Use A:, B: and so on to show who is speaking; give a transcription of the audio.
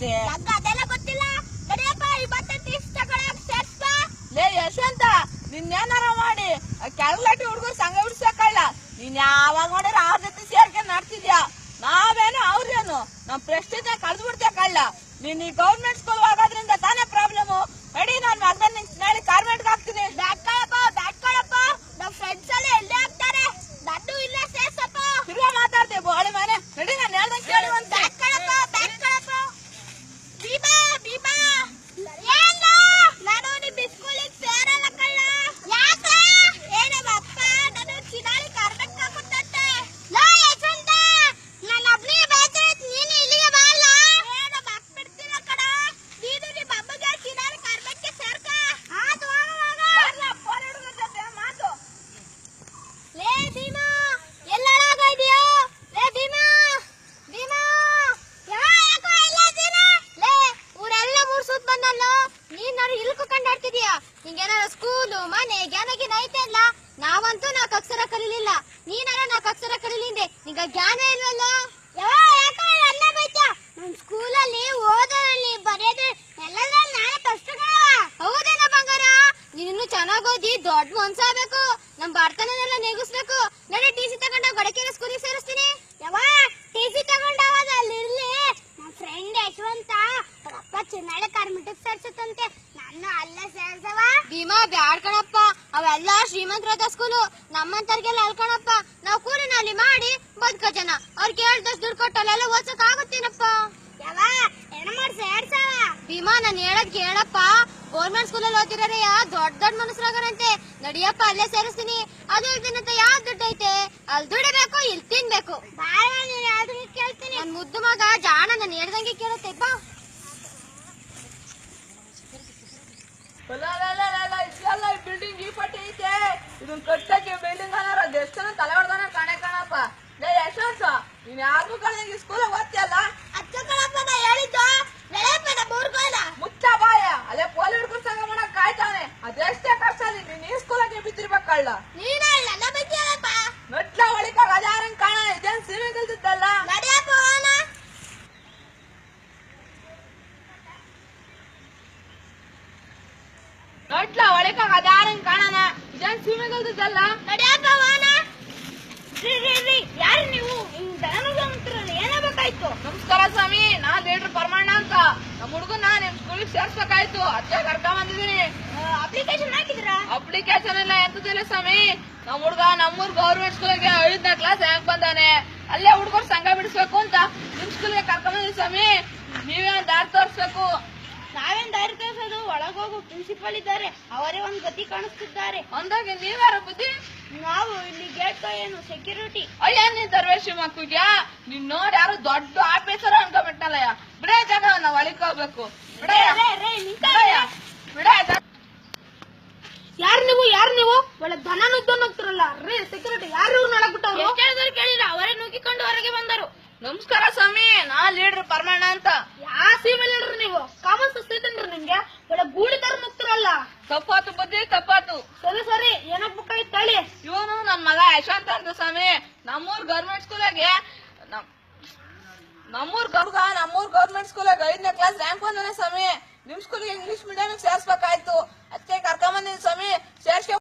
A: ನಂಗೆ ಅದೆಲ್ಲ ಗೊತ್ತಿಲ್ಲ? ಕಡಿಯಪ್ಪ ಇವತ್ತೇ ಇಷ್ಟ ತಗೊಳಕ್ ಸೇರ್ಸ್ಪ
B: ಲೇ ಯಶವಂತ ನಿನ್ನೇನಾರ ಮಾಡಿ? ಕೆಳಗಟ್ಟಿ ಹುಡುಗರು ಸಂಘ ಬಿಡ್ಸಕ್ಕಲ್ಲ ನೀನ್ ಯಾವಾಗ ನೋಡಿದ್ರೆ ಅವ್ರ ಜೊತೆ ಸೇರ್ಕೆ ನಡ್ತಿದ್ಯಾ? ನಾವೇನು ಅವ್ರೇನು? ನಮ್ ಪ್ರೆಸ್ಟೇಜ್ ಕಳ್ದು ಬಿಡ್ತೇ ಕಳ್ಳ ನೀನ್ ಈ ಗೌರ್ಮೆಂಟ್ ಸ್ಕೂಲ್ ಹೋಗೋದ್ರಿಂದ ತಾನೇ ಪ್ರಾಬ್ಲಮ್ ನಡಿ ನಾನ್ ಮಗನ ನಾಳೆ ಕಾರ್ಮೆಂಟ್ಗೆ ಹಾಕ್ತೀನಿ
A: ಬ್ಯಾಟ್ ಕಳಪ್ಪ ಬ್ಯಾಟ್ ಕಳಪ್ಪ ನಮ್ಮ ಫ್ರೆಂಡ್ಸ್ ಎಲ್ಲ ಎಲ್ಲೇ ಆಗ್ತಾರೆ ನನ್ನೂ ಇಲ್ಲೇ ಸೇರ್ಸಪ್ಪ
B: ತಿರ್ಗಾ ಮಾತಾಡ್ತೀವಿ ಬೋಳಿ ಮನೆ ನಡಿ ನಾನು ಹೇಳ್ದಂಗೆ ಕೇಳುವಂತ
A: ಬ್ಯಾಟ್ ಕಳಪ್ಪ ಬ್ಯಾಟ್ ಕಳಪ್ಪ ಭೀಮಾ ಭೀಮಾ ಏನ ನಾನು ನಿಮ್ಮ ಸ್ಕೂಲಿಗೆ ಸೇರಲ್ಲ ಕಳ್ಳ ಯಾಕೆ ಏನಮ್ಮ ಅಪ್ಪ ನಾನು ಚಿನಾಳಿ ಕಾರ್ಮೆಂಟ್ ಹಾಕುತ್ತಂತೆ ಲಾ ಯಶವಂತ ನನ್ನ ಒಬ್ನೇ ಬೇಜಾರೈತ್ ನೀನು ಇಲ್ಲಿಗೆ ಬಾಲ್ಲ ಏನಮ್ಮ ಹಾಕ್ಬಿಡ್ತೀರ ಕಣ ನೀನು ನಿಮ್ಮ ಅಮ್ಮಗೆ ಚಿನಾಳಿ ಕಾರ್ಮೆಂಟ್ಗೆ ಸೇರ್ಕ ಆತು
B: ಮಾತು
A: ಲೇ ಭೀಮಾ ಎಲ್ಲಾಗೋದ್ಯೋ ಲೇ ಭೀಮಾ ಭೀಮಾ ಯಾಕೋ ಇಲ್ಲ ಇದೀನ ಲೇ ಊರೆಲ್ಲ ಮೂರ್ ಸುತ್ತ ನೀನ್ ನಾನು ಇಲ್ಕು ಕಂಡಾಡ್ತಿದ್ಯಾ ನಿಂಗೇನಾರ ಸ್ಕೂಲು ಮನೆ ಜ್ಞಾನಗಿನ ಐತೆ ಅಲ್ಲ? ನಾವಂತೂ ನಾಲ್ಕು ಅಕ್ಷರ ಕಲೀಲಿಲ್ಲ. ನೀನಾರ ನಾಲ್ಕು ಅಕ್ಷರ ಕಲೀಲಿಂದೆ ನಿಂಗ ಜ್ಞಾನ ಇಲ್ವಲ್ಲ? ಅಲ್ಲ ಬೈತ ನಮ್ ಸ್ಕೂಲಲ್ಲಿ ಓದೋದ್ರಲ್ಲಿ ಬರೆಯೋದು ಎಲ್ಲ ನಾನೇ ಕಷ್ಟ ಹೌದೇನ ಬಂಗಾರ? ನೀನು ಚೆನ್ನಾಗ್ ಓದಿ, ದೊಡ್ಡ ಮನ್ಸಾಗಬೇಕು ನಮ್ ಬರ್ತನೆಲ್ಲ ನೆಗಿಸ್ಬೇಕು. ನಡೆ ಟಿ ಸಿ ತಗೊಂಡ ಗಡಕೆರೆ ಸ್ಕೂಲಿಗೆ ಸೇರಿಸ್ತೀನಿ ಯಾವ ಟಿ ಸಿ ತಗೊಂಡಾವಾಗ ಅಲ್ಲಿ ಇರ್ಲಿ ನಮ್ ಫ್ರೆಂಡ್ ಯಶವಂತ ಅಪ್ಪ ಚಿನ್ನಾಳೆ ಕಾರ್ಮಿಟಕ್ ಸೇರ್ಸತ್ತಂತೆ. ನಾನು ಅಲ್ಲೇ ಸೇರ್ಸವ ಭೀಮಾ ಬ್ಯಾಡ್ ಕಣಪ್ಪ. ಅವೆಲ್ಲ ಶ್ರೀಮಂತರದ ಸ್ಕೂಲು ನಮ್ಮಂತರ್ಗೆಲ್ಲ ಅಲ್ಕಣಪ್ಪ ನಾವು ಕೂಲಿನಲ್ಲಿ ಮಾಡಿ ಬದುಕ ಜನ. ಅವ್ರಿಗೆ ಹೇಳ್ದಷ್ಟು ದುಡ್ಡು ಕೊಟ್ಟಲ್ಲೆಲ್ಲ ಓದಕ್ ಓದ್ಸಕ್ ಆಗುತ್ತೇನಪ್ಪ ಯಾವ ಏನ ಮಾಡಿ ಸೇರ್ಸವ ಭೀಮಾ ನಾನು ಹೇಳದ್ ಕೇಳಪ್ಪ. ಗೌರ್ಮೆಂಟ್ ಸ್ಕೂಲಲ್ಲಿ ಓದಿರೋರೆ ದೊಡ್ಡ ದೊಡ್ಡ ಮನಸ್ಸರಾಗರಂತೆ ನಡಿಯಪ್ಪ ಅಲ್ಲೇ ಸೇರಿಸ್ತೀನಿ. ಅದು ಇಲ್ದಿನಂತ ಯಾವ್ ದುಡ್ಡು ಐತೆ? ಅಲ್ಲಿ ದುಡಿಬೇಕು ಇಲ್ಲಿ ತಿನ್ಬೇಕು. ಕೇಳ್ತೀನಿ. ನನ್ ಮುದ್ದು ಮಗ ಜಾಣ ನಾನು ಹೇಳ್ದಂಗೆ ಕೇಳುತ್ತೆ. ಬಾ
B: ಇದೆಲ್ಲ ಬಿಲ್ಡಿಂಗ್ ಈ ಪಟ್ಟಿ ಐತೆ ಇದನ್ ಕಟ್ಟಕ್ಕೆ ಬಿಲ್ಡಿಂಗ್ ಅನ್ನಾರ
A: ನಡೆಯಪ್ಪ ಹೋಗೋಣ ರೀ ರೀ ರೀ. ಯಾರು ನೀವು? ಅಂತೀರಲ್ಲ ಏನಾಗಬೇಕಾಯ್ತು
B: ನಮಸ್ಕಾರ ಸ್ವಾಮಿ ನಾನ್ ಲೀಡರ್ ಪರಮಣ್ಣ ಅಂತ. ನಮ್ ಹುಡುಗನ ನಿಮ್ ಸ್ಕೂಲಿಗೆ ಸೇರ್ಸ್ಬೇಕಾಯ್ತು. ಅಜ್ಜ ಕರ್ಕೊಂಡ್ ಬಂದಿದೀನಿ
A: ಅಪ್ಲಿಕೇಶನ್ ಹಾಕಿದ್ರಾ?
B: ಅಪ್ಲಿಕೇಶನ್ ಎಲ್ಲ ಎಂತದಿಲ್ಲ ಸ್ವಾಮಿ. ನಮ್ ಹುಡುಗ ನಮ್ಮೂರ್ ಗೌರ್ಮೆಂಟ್ ಸ್ಕೂಲ್ಗೆ ಐದನೇ ಕ್ಲಾಸ್ ಹೆಂಗ್ ಬಂದಾನೆ? ಅಲ್ಲೇ ಹುಡುಗರು ಸಂಘ ಬಿಡಿಸ್ಬೇಕು ಅಂತ ನಿಮ್ ಸ್ಕೂಲ್ಗೆ ಕರ್ಕೊಂಡ್ ಬಂದಿವಿ ಸ್ವಾಮಿ. ನೀವೇನ್ ದಾರಿ ತೋರಿಸ್ಬೇಕು?
A: ನಾವೇನ್ ದಾರಿ ಒಳಗೋಗು ಪ್ರಿನ್ಸಿಪಲ್ ಇದ್ದಾರೆ ಅವರೇ ಒಂದ್ ಗತಿ ಕಾಣಿಸ್ತಿದ್ದಾರೆ.
B: ಅಂದಾಗೆ ನೀವ್ಯಾರ ಬುದ್ಧಿ?
A: ನಾವು ಇಲ್ಲಿ ಗೇಟ್ ಏನು ಸೆಕ್ಯೂರಿಟಿ
B: ಅಯ್ಯ ನೀನ್ ದರ್ವೇಶಿ ಮಕ್ಕಳಿಗೆ ನೀನ್ ನೋಡಿ ಯಾರು ದೊಡ್ಡ ಆಫೀಸರ್ ಅನ್ಕೊಬಿಟ್ಟಲ್ಲಯ್ಯ ಬಿಡೇ ಜಾಗವನ್ನ ನಾವ್ ಒಳಗ್ ಹೋಗ್ಬೇಕು.
A: ಯಾರು ನೀವು ಯಾರು ನೀವು? ಒಳ್ಳೆ ದನ ನುಗ್ಗೊಂಡ್ ರೇ ರೀ ಸೆಕ್ಯೂರಿಟಿ ಯಾರು ನೋಡಕ್ಬಿಟ್ಟವ್ರು ಕೇಳಿದ್ರು ಕೇಳಿಲ್ಲ ಅವರೇ ನುಗ್ಗಿಕೊಂಡು ಹೊರಗೆ ಬಂದರು.
B: ನಮಸ್ಕಾರ ಸ್ವಾಮಿ ನಾ ಲೀಡರ್ ಪರಮಣ್ಣ ಅಂತ.
A: ಯಾ ಸೀಮೆ ನೀವು. ಕಾಮನ್ ಸೆನ್ಸ್ ಐತೇನ್ರಿ ನಿಮ್ಗೆ? ಒಳ್ಳೆ ಗೂಳಿ ತರ ನುಗ್ತಿರಲ್ಲ
B: ತಪ್ಪಾತು ಬುದ್ಧಿ ತಪ್ಪಾತು.
A: ಸರಿ ಸರಿ. ಏನಾಗ್ಬೇಕಾಯ್ತು ತಳಿ
B: ಇವನು ನನ್ ಮಗ ಯಶವಂತ ಅಂತ ಸ್ವಾಮಿ. ನಮ್ಮೂರ್ ಗೌರ್ಮೆಂಟ್ ಸ್ಕೂಲಾಗೆ ನಮ್ಮೂರ್ ಗರ್ಗ ನಮ್ಮೂರ್ ಗೌರ್ಮೆಂಟ್ ಸ್ಕೂಲಾಗ ಐದನೇ ಕ್ಲಾಸ್ ರ್ಯಾಂಕ್ ಬಂದಾನೆ ಸ್ವಾಮಿ. ನಿಮ್ ಸ್ಕೂಲ್ಗೆ ಇಂಗ್ಲಿಷ್ ಮೀಡಿಯಂ ಸೇರ್ಸ್ಬೇಕಾಯ್ತು. ಅದಕ್ಕೆ ಕರ್ಕೊಂಬಂದಿನಿ ಸ್ವಾಮಿ. ಸೇರ್ಸ್ಕೆ